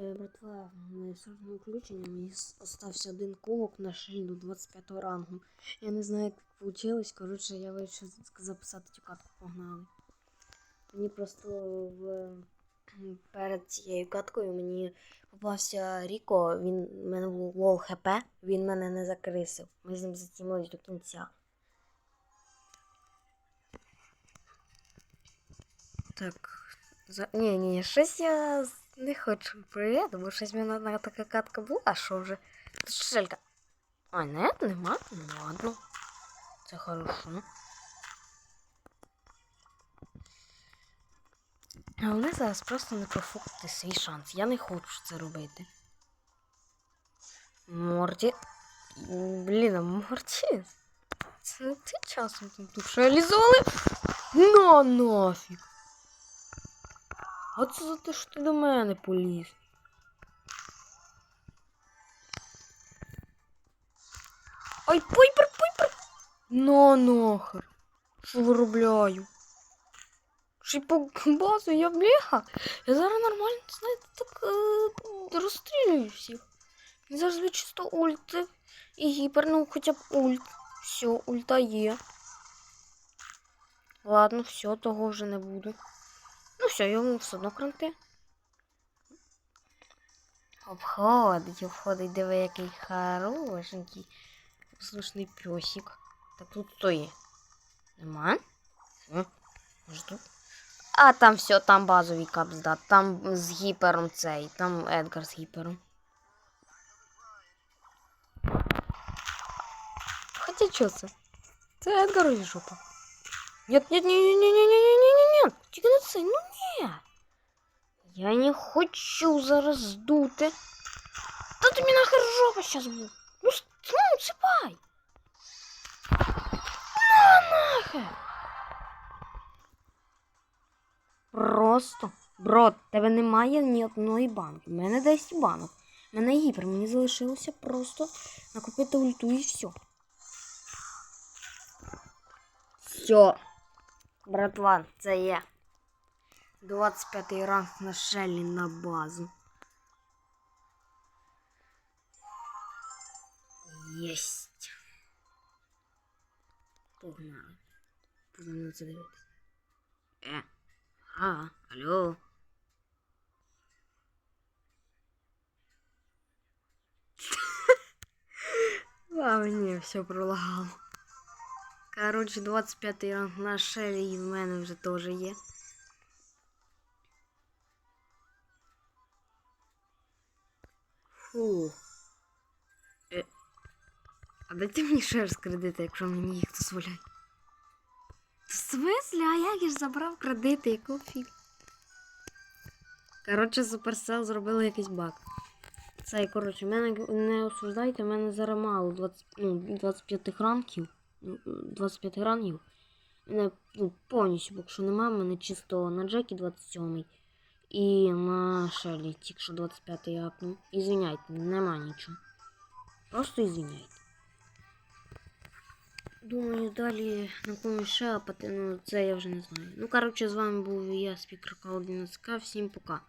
Е, Братва, з одним включенням с- остався один кубок на шильду 25 рангу. Я не знаю, як вийшло. Коротше, я вирішив записати цю катку, погнали. Мені просто в... перед цією каткою мені попався Ріко, він в мене було лоу хп, він мене не закрисив. Ми з ним затімились до кінця. Так. За... Ні, ні, щось я не хочу привіт, бо щось мене одна така катка була, а що вже. Тут шелька. А, не, нема? Ну ладно. Це хорошо. Головне зараз просто не профукати свій шанс. Я не хочу це робити. Морті. Блін, а Морті. Це ти часом тут реалізували? На нафіг. А це за те, що ти до мене поліз. Ай, пайпер, пайпер! На нахер. Що виробляю? Й по базу я бляха. Я зараз нормально, знаєте, так е, розстрілюю всіх. Зараз буде чисто ульти і гіпер, ну хоча б ульт. Все, ульта є. Ладно, все, того вже не буду. Все, йому все одно кранти. Обходить, обходить, диви, який хорошенький. Послушний пьосик. Так тут хто є? Нема? Тут? А там все, там базовий капздат. Там з гіпером цей, там Едгар з гіпером. Хотя що це? Це Едгарові жопа. Нет, нет, нет, нет, нет, нет, нет, нет, нет, нет. Тільки ну ні. Я не хочу зараз здути. Та тобі нахер жопа щас буде. Ну, ну, сипай. На нахер. Просто. Бро, в тебе немає ні одної банки. У мене 10 банок. У мене гіпер. Мені залишилося просто накопити ульту і все. Все. Братва, це є. 25 ранг на шелі на базу. Єсть. Погнали. Погнали на це дивитися. Е. А, алло. А мені все пролагало. Коротше, 25 ранг на шелі в мене вже теж є. Фу. Е. А дайте мені ще раз кредити, якщо мені їх дозволяють. В смислі? А я ж забрав кредити, якого фіг? Коротше, Supercell зробили якийсь баг. Це, коротше, мене не осуждайте, в мене зараз мало 20, ну, 25 ранків. Ну, 25 рангів. Мене ну, повністю, поки що нема, в мене чисто на Джекі 27 і на Шелі тільки що 25 апнув. Ізвиняйте, нема нічого. Просто ізвиняйте. Думаю, далі на комусь ще апати, ну це я вже не знаю. Ну, коротше, з вами був я, спікер К11К. Всім пока.